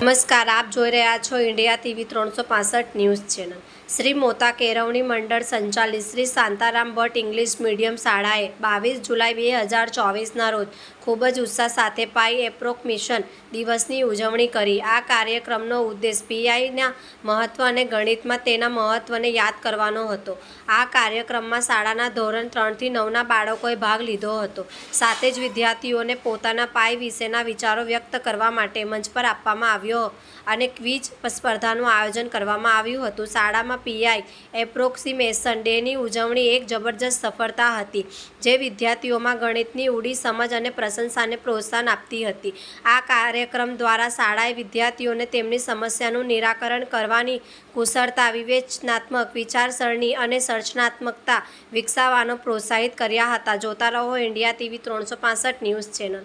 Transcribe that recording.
નમસ્કાર, આપ જોઈ રહ્યા છો ઇન્ડિયા ટીવી ત્રણસો પાસઠ ન્યૂઝ ચેનલ. શ્રી મોતા કેરવણી મંડળ સંચાલિત શ્રી શાંતારામ ભટ્ટ ઇંગ્લિશ મીડિયમ શાળાએ બાવીસ જુલાઈ બે હજાર ચોવીસના રોજ ખૂબ જ ઉત્સાહ સાથે પાઈ એપ્રોક મિશન દિવસની ઉજવણી કરી. આ કાર્યક્રમનો ઉદ્દેશ પીઆઈના મહત્ત્વ અને ગણિતમાં તેના મહત્ત્વને યાદ કરવાનો હતો. આ કાર્યક્રમમાં શાળાના ધોરણ ત્રણથી નવના બાળકોએ ભાગ લીધો હતો. સાથે જ વિદ્યાર્થીઓને પોતાના પાઈ વિશેના વિચારો વ્યક્ત કરવા માટે મંચ પર આપવામાં આવ્યો અને ક્વિઝ સ્પર્ધાનું આયોજન કરવામાં આવ્યું હતું. શાળામાં પીઆઈ એપ્રોક્સિમેશન ડેની ઉજવણી એક જબરજસ્ત સફળતા હતી, જે વિદ્યાર્થીઓમાં ગણિતની ઊડી સમજ અને પ્રશંસાને પ્રોત્સાહન આપતી હતી. આ કાર્યક્રમ દ્વારા શાળાએ વિદ્યાર્થીઓને તેમની સમસ્યાનું નિરાકરણ કરવાની કુશળતા, વિવેચનાત્મક વિચારસરણી અને સર્જનાત્મકતા વિકસાવવાનો પ્રોત્સાહિત કર્યા હતા. જોતા રહો, ઇન્ડિયા ટીવી ત્રણસો ન્યૂઝ ચેનલ.